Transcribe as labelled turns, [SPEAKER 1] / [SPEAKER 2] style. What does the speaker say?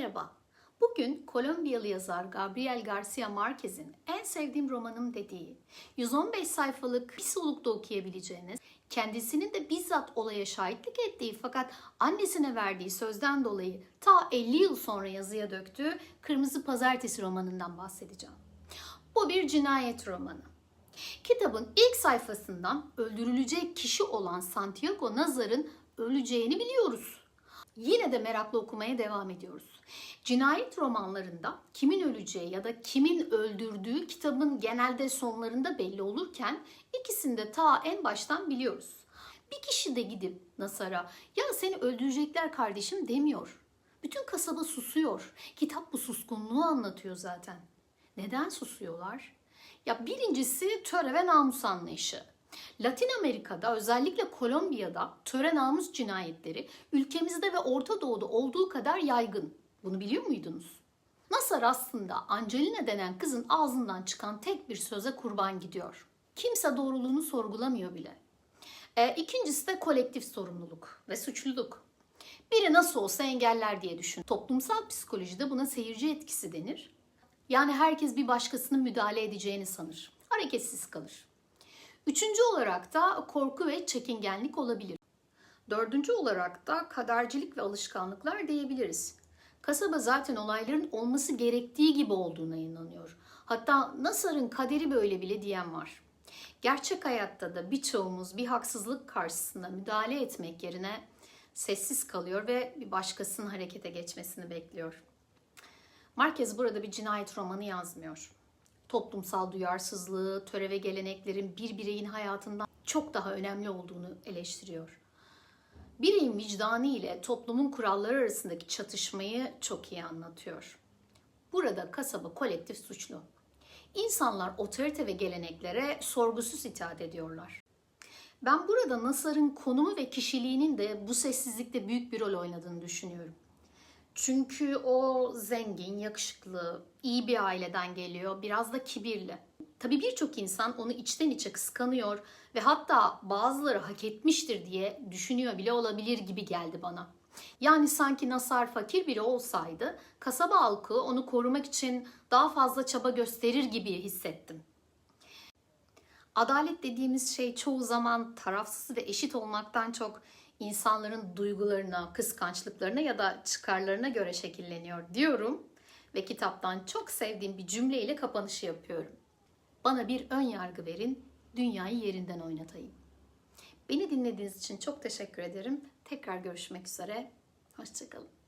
[SPEAKER 1] Merhaba. Bugün Kolombiyalı yazar Gabriel Garcia Marquez'in en sevdiğim romanım dediği, 115 sayfalık bir solukta okuyabileceğiniz, kendisinin de bizzat olaya şahitlik ettiği fakat annesine verdiği sözden dolayı ta 50 yıl sonra yazıya döktüğü Kırmızı Pazartesi romanından bahsedeceğim. Bu bir cinayet romanı. Kitabın ilk sayfasından öldürülecek kişi olan Santiago Nazar'ın öleceğini biliyoruz. Yine de merakla okumaya devam ediyoruz. Cinayet romanlarında kimin öleceği ya da kimin öldürdüğü kitabın genelde sonlarında belli olurken ikisini de ta en baştan biliyoruz. Bir kişi de gidip Nasar'a ya seni öldürecekler kardeşim demiyor. Bütün kasaba susuyor. Kitap bu suskunluğu anlatıyor zaten. Neden susuyorlar? Ya birincisi töre ve namus anlayışı. Latin Amerika'da özellikle Kolombiya'da töre namus cinayetleri ülkemizde ve Orta Doğu'da olduğu kadar yaygın. Bunu biliyor muydunuz? Nasar aslında Angelina denen kızın ağzından çıkan tek bir söze kurban gidiyor. Kimse doğruluğunu sorgulamıyor bile. E, ikincisi de kolektif sorumluluk ve suçluluk. Biri nasıl olsa engeller diye düşün. Toplumsal psikolojide buna seyirci etkisi denir. Yani herkes bir başkasının müdahale edeceğini sanır. Hareketsiz kalır. Üçüncü olarak da korku ve çekingenlik olabilir. Dördüncü olarak da kadercilik ve alışkanlıklar diyebiliriz. Kasaba zaten olayların olması gerektiği gibi olduğuna inanıyor. Hatta Nasar'ın kaderi böyle bile diyen var. Gerçek hayatta da birçoğumuz bir haksızlık karşısında müdahale etmek yerine sessiz kalıyor ve bir başkasının harekete geçmesini bekliyor. Marquez burada bir cinayet romanı yazmıyor. Toplumsal duyarsızlığı, töre ve geleneklerin bir bireyin hayatından çok daha önemli olduğunu eleştiriyor. Bireyin vicdanı ile toplumun kuralları arasındaki çatışmayı çok iyi anlatıyor. Burada kasaba kolektif suçlu. İnsanlar otorite ve geleneklere sorgusuz itaat ediyorlar. Ben burada Nasar'ın konumu ve kişiliğinin de bu sessizlikte büyük bir rol oynadığını düşünüyorum. Çünkü o zengin, yakışıklı, iyi bir aileden geliyor, biraz da kibirli. Tabii birçok insan onu içten içe kıskanıyor ve hatta bazıları hak etmiştir diye düşünüyor bile olabilir gibi geldi bana. Yani sanki Nasar fakir biri olsaydı kasaba halkı onu korumak için daha fazla çaba gösterir gibi hissettim. Adalet dediğimiz şey çoğu zaman tarafsız ve eşit olmaktan çok insanların duygularına, kıskançlıklarına ya da çıkarlarına göre şekilleniyor diyorum ve kitaptan çok sevdiğim bir cümleyle kapanışı yapıyorum. Bana bir ön yargı verin, dünyayı yerinden oynatayım. Beni dinlediğiniz için çok teşekkür ederim. Tekrar görüşmek üzere. Hoşçakalın.